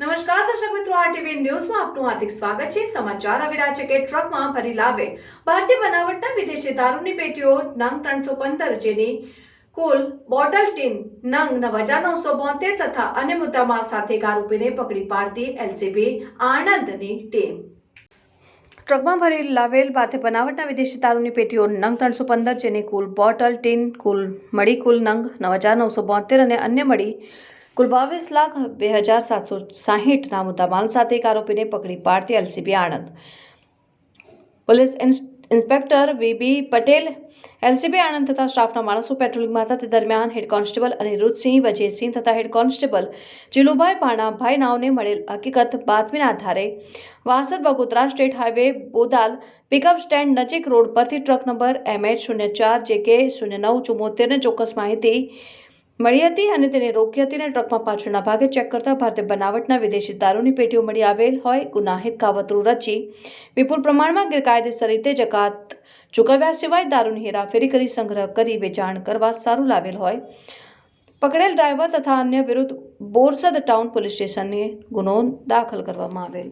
નમસ્કાર દર્શક મિત્રો આરટીવી ન્યૂઝમાં આપનું હાર્દિક સ્વાગત છે. સમાચાર આવી રહ્યા છે કે ટ્રકમાં ભરી લાવે. ભારતીય બનાવટના વિદેશી દારૂની પેટીઓ નંગ ત્રણસો પંદર જેની કુલ બોટલ ટીન નંગ નવ હજાર નવસો બોતેર તથા અન્ય મુદ્દામાલ સાથે આરોપીને પકડી પાડતી એલસીબી આણંદની ટીમ. ટ્રકમાં ભરી લાવેલ ભારતીય બનાવટના વિદેશી દારૂની પેટીઓ નંગ ત્રણસો પંદર જેની કુલ બોટલ ટીન કુલ મળી કુલ નંગ નવ હજાર નવસો બોતેર અને અન્ય મળી કુલ બાવીસ લાખ બે હજાર સાતસો સાહીઠના મુદ્દામાલ સાથે એક આરોપીને પકડી પાડતી LCB Anand. Police inspector VB Patel, LCB Anand તથા સ્ટાફના માણસો પેટ્રોલિંગમાં હતા તે દરમિયાન હેડ કોન્સ્ટેબલ અનિરુદ્ધસિંહ, વજયસિંહ તથા હેડ કોન્સ્ટેબલ જીલુભાઈ પાણાભાઈ નાવને મળેલ હકીકત બાતમીના આધારે Vasad Bagodara state highway Bodal pickup stand નજીક રોડ પરથી ટ્રક નંબર એમએચ શૂન્ય ચાર જે કે શૂન્ય નવ ચુમ્મોતેરને ચોક્કસ માહિતી મળી હતી અને તેને રોકી હતી અને ટ્રકમાં પાછળના ભાગે ચેક કરતા ભારતીય બનાવટના વિદેશી દારૂની પેટીઓ મળી આવેલ હોય, ગુનાહિત કાવતરું રચી વિપુલ પ્રમાણમાં ગેરકાયદેસર રીતે જકાત ચૂકવ્યા સિવાય દારૂની હેરાફેરી કરી સંગ્રહ કરી વેચાણ કરવા સારું લાવેલ હોય. પકડેલ ડ્રાઈવર તથા અન્ય વિરુદ્ધ બોરસદ ટાઉન પોલીસ સ્ટેશને ગુનો દાખલ કરવામાં આવેલ.